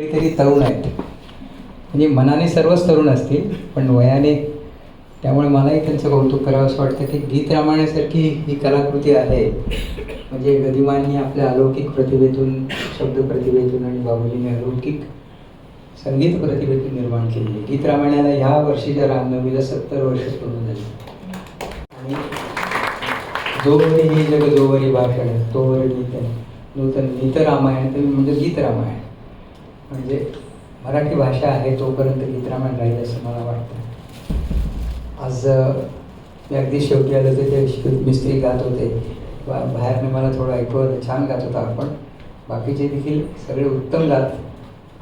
काहीतरी तरुण आहेत. म्हणजे मनाने सर्वच तरुण असतील पण वयाने त्यामुळे मलाही त्यांचं कौतुक करावं असं वाटतं की गीत रामायणासारखी ही कलाकृती आहे. म्हणजे गदिमांनी आपल्या अलौकिक प्रतिभेतून शब्द प्रतिभेतून आणि बाबूजीने अलौकिक संगीत प्रतिभेतून निर्माण केली आहे. गीत रामायणाला ह्या वर्षीच्या रामनवमीला सत्तर वर्ष पूर्ण झाली. आणि जोवरी ही जग जोवरी भाषण तोवर गीत नूतन गीत रामायण तर म्हणजे गीत रामायण. म्हणजे मराठी भाषा आहे तोपर्यंत गीतरामायण राहील असं मला वाटतं. आज मी अगदी शेवटी आलं तर ते शिव- मिस्त्री गात होते. बा- बाहेरनं मला थोडं ऐकवलं छान गात होता आपण. बाकीचे देखील सगळे उत्तम गात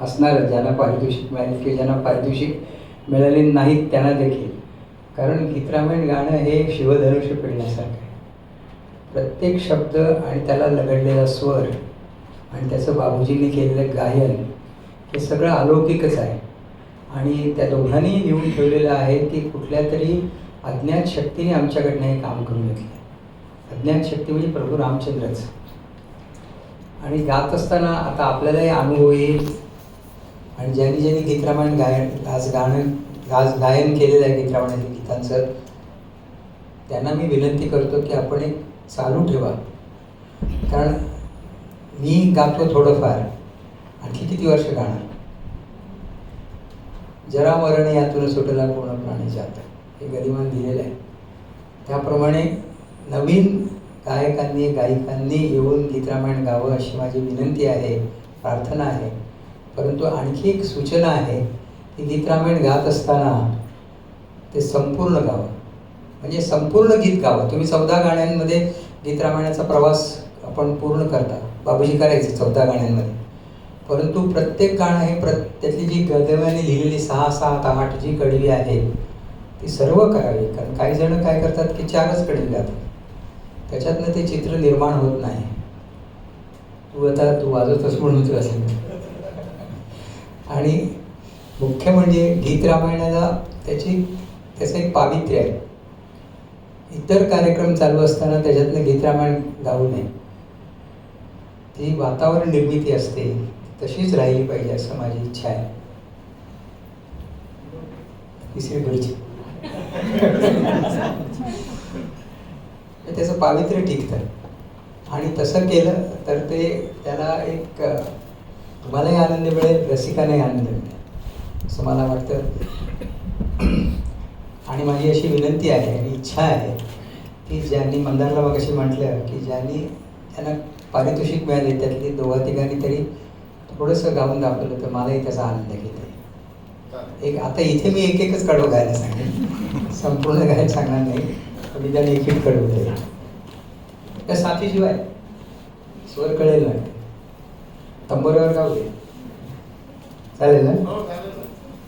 असणार ज्यांना पारितोषिक मिळाले किंवा ज्यांना पारितोषिक मिळाले नाहीत त्यांना देखील. कारण गीतरामायण गाणं हे शिवधनुष्य पेळण्यासारखं आहे. प्रत्येक शब्द आणि त्याला लगडलेला स्वर आणि त्याचं बाबूजींनी केलेलं गायन हे सगळं अलौकिकच आहे. आणि त्या दोघांनी लिहून ठेवलेलं आहे की कुठल्या तरी अज्ञात शक्तीने आमच्याकडनं हे काम करून घेतलं. अज्ञात शक्ती म्हणजे प्रभू रामचंद्रच. आणि गात असताना आता आपल्यालाही अनुभव येईल. आणि ज्यांनी ज्यांनी गीतरामायण गायन आज गाणं आज गायन केलेलं आहे गीतरामायणातील गीतांचं त्यांना मी विनंती करतो की आपण एक चालू ठेवा. कारण मी गातो थोडंफार. आणखी किती वर्ष राहणार? जरा मरण यातून सुटला पूर्ण प्राणी जात. हे गदिमान दिलेलं आहे. त्याप्रमाणे नवीन गायकांनी गायिकांनी येऊन गीतरामायण गावं अशी माझी विनंती आहे प्रार्थना आहे. परंतु आणखी एक सूचना आहे की गीतरामायण गात असताना ते संपूर्ण गावं म्हणजे संपूर्ण गीत गावं. तुम्ही चौदा गाण्यांमध्ये गीतरामायणाचा प्रवास आपण पूर्ण करता. बाबूजी करायचे चौदा गाण्यांमध्ये. परंतु प्रत्येक गाणं हे प्र त्यातली जी गदव्याने लिहिलेली सहा सात आठ जी कडवी आहे ती सर्व करावी. कारण काही जण काय करतात की चारच कडवी गातात. त्याच्यातनं ते चित्र निर्माण होत नाही. तू आता तू वाजवतोस म्हणून असेल. आणि मुख्य म्हणजे गीत रामायणाला त्याची त्याचं एक पावित्र्य आहे. इतर कार्यक्रम चालू असताना त्याच्यातनं गीत रामायण गाऊ नये. ती वातावरण निर्मिती असते. तशीच राहिली पाहिजे असं माझी इच्छा आहे. तिसरी गुरुजी त्याचं पावित्र्य टिकतं. आणि तसं केलं तर ते त्याला एक तुम्हालाही आनंद मिळेल रसिकांनाही आनंद मिळेल. असं मला वाटतं. आणि माझी अशी विनंती आहे आणि इच्छा आहे की ज्यांनी मंदारला मग अशी म्हटलं की ज्यांनी त्यांना पारितोषिक मिळाले त्यातली दोघा तिघांनी तरी थोडंसं गाऊन दाखवलं तर मलाही त्याचा आनंद घेता येईल. एक आता इथे मी एक एकच कडव गायला सांगेन. संपूर्ण गायला सांगणार नाही पण मी त्याने एक एक कडव दिलं त्या साथीशिवाय स्वर कळेल ना. तंबोऱ्यावर गाव दे. चालेल ना.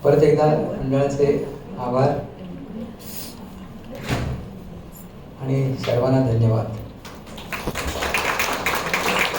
परत एकदा मंडळाचे आभार. आणि सर्वांना धन्यवाद.